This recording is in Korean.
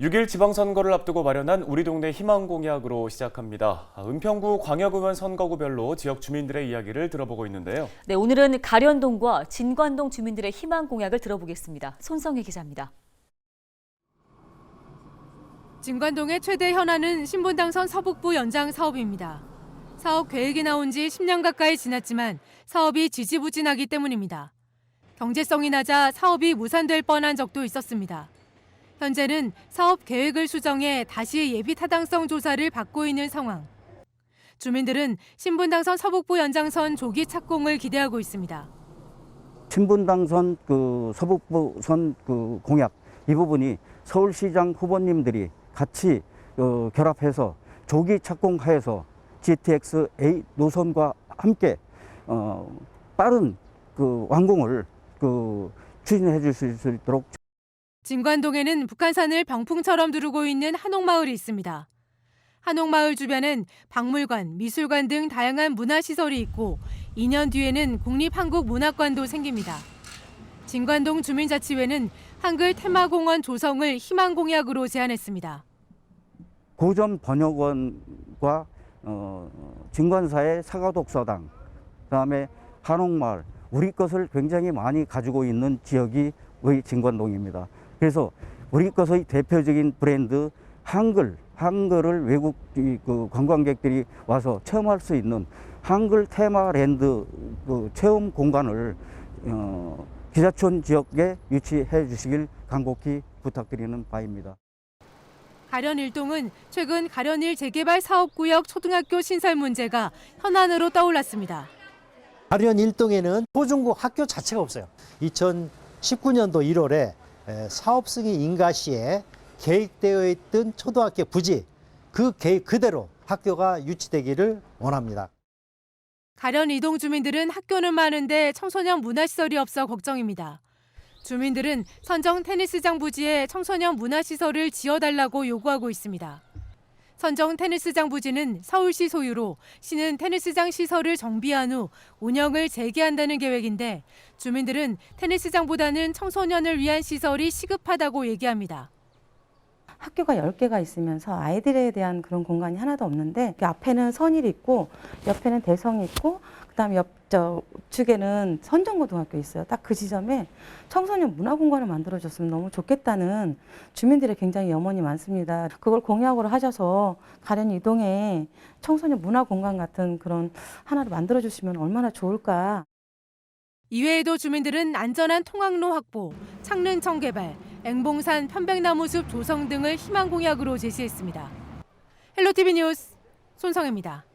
6일 지방선거를 앞두고 마련한 우리 동네 희망공약으로 시작합니다. 아, 은평구 광역의원 선거구별로 지역 주민들의 이야기를 들어보고 있는데요. 네, 오늘은 가련동과 진관동 주민들의 희망 공약을 들어보겠습니다. 손성희 기자입니다. 진관동의 최대 현안은 신분당선 서북부 연장 사업입니다. 사업 계획이 나온 지 10년 가까이 지났지만 사업이 지지부진하기 때문입니다. 경제성이 낮아 사업이 무산될 뻔한 적도 있었습니다. 현재는 사업 계획을 수정해 다시 예비 타당성 조사를 받고 있는 상황. 주민들은 신분당선 서북부 연장선 조기 착공을 기대하고 있습니다. 친분당선 그 서북부선 그 공약 이 부분이 서울시장 후보님들이 같이 어, 결합해서 조기 착공하여서 GTX A 노선과 함께 어, 빠른 그 완공을 그 추진해 주실 수 있도록 진관동에는 북한산을 병풍처럼 두르고 있는 한옥마을이 있습니다. 한옥마을 주변엔 박물관, 미술관 등 다양한 문화시설이 있고 2년 뒤에는 국립한국문학관도 생깁니다. 진관동 주민자치회는 한글 테마공원 조성을 희망공약으로 제안했습니다. 고전 번역원과 어, 진관사의 사과독서당, 그다음에 한옥마을, 우리 것을 굉장히 많이 가지고 있는 지역이 진관동입니다. 그래서 우리 것의 대표적인 브랜드 한글, 한글을 외국 이, 그 관광객들이 와서 체험할 수 있는 한글 테마랜드 그 체험 공간을 어, 기자촌 지역에 유치해 주시길 간곡히 부탁드리는 바입니다. 가련 일동은 최근 가련일 재개발 사업구역 초등학교 신설 문제가 현안으로 떠올랐습니다. 가련 일동에는 초중고 학교 자체가 없어요. 2019년도 1월에 사업 승인 인가 시에 계획되어 있던 초등학교 부지 그 계획 그대로 학교가 유치되기를 원합니다. 가련 이동 주민들은 학교는 많은데 청소년 문화시설이 없어 걱정입니다. 주민들은 선정 테니스장 부지에 청소년 문화시설을 지어달라고 요구하고 있습니다. 선정 테니스장 부지는 서울시 소유로 시는 테니스장 시설을 정비한 후 운영을 재개한다는 계획인데 주민들은 테니스장보다는 청소년을 위한 시설이 시급하다고 얘기합니다. 학교가 10개가 있으면서 아이들에 대한 그런 공간이 하나도 없는데 그 앞에는 선일이 있고 옆에는 대성이 있고 그다음에 옆저 우측에는 선정고등학교 있어요. 딱 그 지점에 청소년 문화 공간을 만들어 줬으면 너무 좋겠다는 주민들의 굉장히 염원이 많습니다. 그걸 공약으로 하셔서 가련 이동에 청소년 문화 공간 같은 그런 하나를 만들어 주시면 얼마나 좋을까. 이외에도 주민들은 안전한 통학로 확보, 창릉 청 개발, 앵봉산 편백나무 숲 조성 등을 희망 공약으로 제시했습니다. 헬로티비 뉴스 손성입니다.